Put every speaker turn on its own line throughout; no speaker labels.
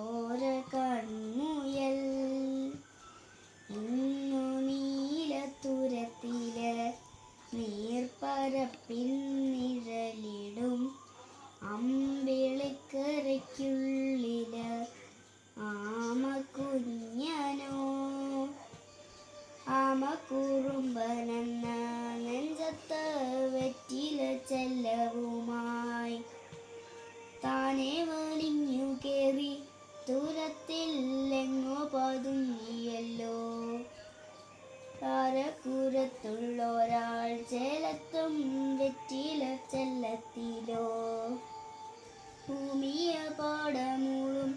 ചോര കൺമുയൽ ഇന്നു നീലത്തുരത്തിലെ നീർപ്പരപ്പിൻ നിഴലിടും. അമ്പിളിക്കരയ്ക്കുള്ളിൽ ദൂരത്തിൽ എങ്ങോ പതുങ്ങിയല്ലോ താരക്കൂരത്തുള്ളൊരാൾ ചേലത്തും വെറ്റില ചെല്ലത്തിലോ. ഭൂമിയ പാടമൂളും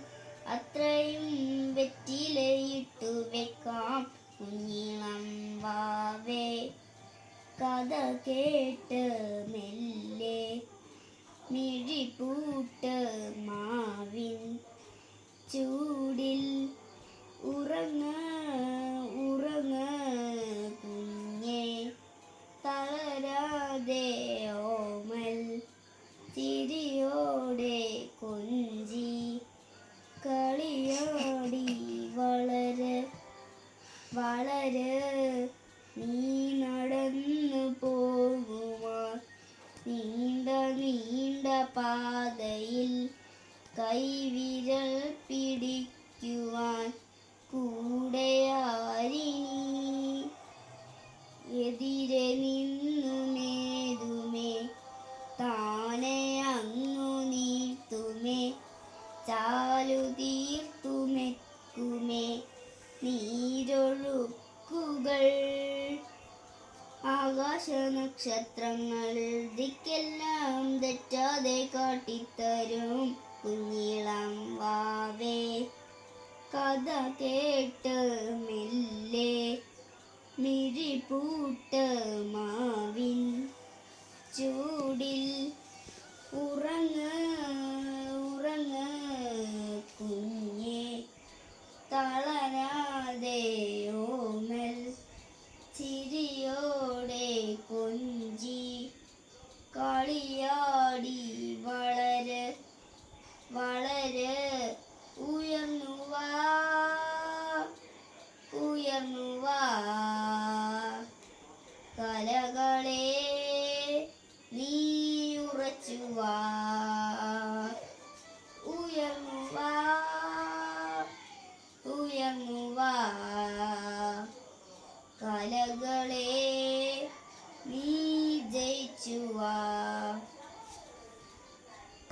അത്രയും വെറ്റിലയിട്ടു വെക്കാം കുഞ്ഞിളം വാവേ. കഥ കേട്ട് മെല്ലെ മിഴിപ്പൂട്ട് മാവിൻ ചൂടിൽ ഉറങ്ങ ഉറങ്ങ കുഞ്ഞെ. തളരാതെ ഓമൽ ചിരിയോടെ കൊഞ്ചി കളിയാടി വളരെ വളരെ നീ നടന്നു പോകുമാ. നീണ്ട നീണ്ട പാതയിൽ കൈവിരൽ പിടിക്കുവാൻ കൂടെയാരിനി എതിരെ നിന്നുമേതുമേ താനെ അങ്ങു നീർത്തുമേ ചാലു തീർത്തുമെക്കുമേ നീരൊഴുക്കുകൾ. ആകാശ നക്ഷത്രങ്ങൾ ദിക്കെല്ലാം തെറ്റാതെ കാട്ടിത്തരും. കുഞ്ഞിളം വാവേ കഥ കേട്ട് മെല്ലെ മിഴിപൂട്ട് മാവിൻ ചൂടിൽ ഉറങ്ങ ഉറങ്ങ കുഞ്ഞെ ഉയർന്നു കലകളേ നീ ഉറച്ചു